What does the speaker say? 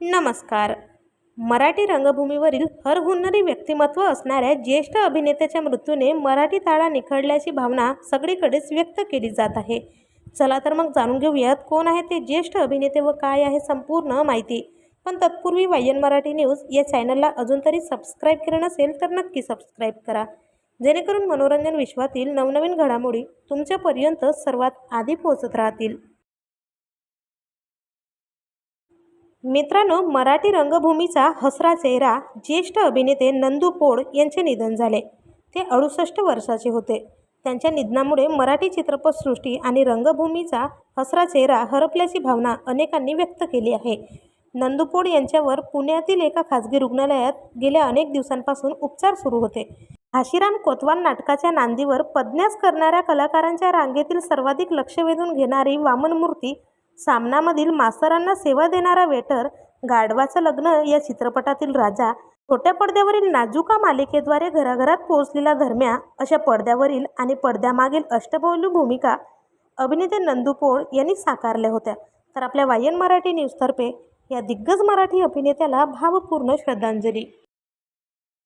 नमस्कार. मराठी रंगभूमीवरील हरहुन्नरी व्यक्तिमत्व असणाऱ्या ज्येष्ठ अभिनेत्याच्या मृत्यूने मराठी ताळा निखळल्याची भावना सगळीकडेच व्यक्त केली जात आहे. चला तर मग जाणून घेऊयात कोण आहे ते ज्येष्ठ अभिनेते व काय आहे संपूर्ण माहिती. पण तत्पूर्वी वायन मराठी न्यूज या चॅनलला अजून तरी सबस्क्राईब केलं नसेल तर नक्की सबस्क्राईब करा. जेणेकरून मनोरंजन विश्वातील नवनवीन घडामोडी तुमच्यापर्यंत सर्वात आधी पोहोचत राहतील. मित्रांनो मराठी रंगभूमीचा हसरा चेहरा ज्येष्ठ अभिनेते नंदू पोळ यांचे निधन झाले. ते अडुसष्ट वर्षाचे होते. त्यांच्या निधनामुळे मराठी चित्रपटसृष्टी आणि रंगभूमीचा हसरा चेहरा हरपल्याची भावना अनेकांनी व्यक्त केली आहे. नंदूपोळ यांच्यावर पुण्यातील एका खाजगी रुग्णालयात गेल्या अनेक दिवसांपासून उपचार सुरू होते. घाशीराम कोतवाल नाटकाच्या नांदीवर पदन्यास करणाऱ्या कलाकारांच्या रांगेतील सर्वाधिक लक्ष वेधून घेणारी वामनमूर्ती सामनामधील मास्तरांना सेवा देणारा वेटर गाढवाचं लग्न या चित्रपटातील राजा छोट्या पडद्यावरील नाजुका मालिकेद्वारे घराघरात पोहोचलेला धर्म्या अशा पडद्यावरील आणि पडद्यामागील अष्टपैलू भूमिका अभिनेते नंदू पोळ यांनी साकारल्या होत्या. तर आपल्या वायन मराठी न्यूजतर्फे या दिग्गज मराठी अभिनेत्याला भावपूर्ण श्रद्धांजली.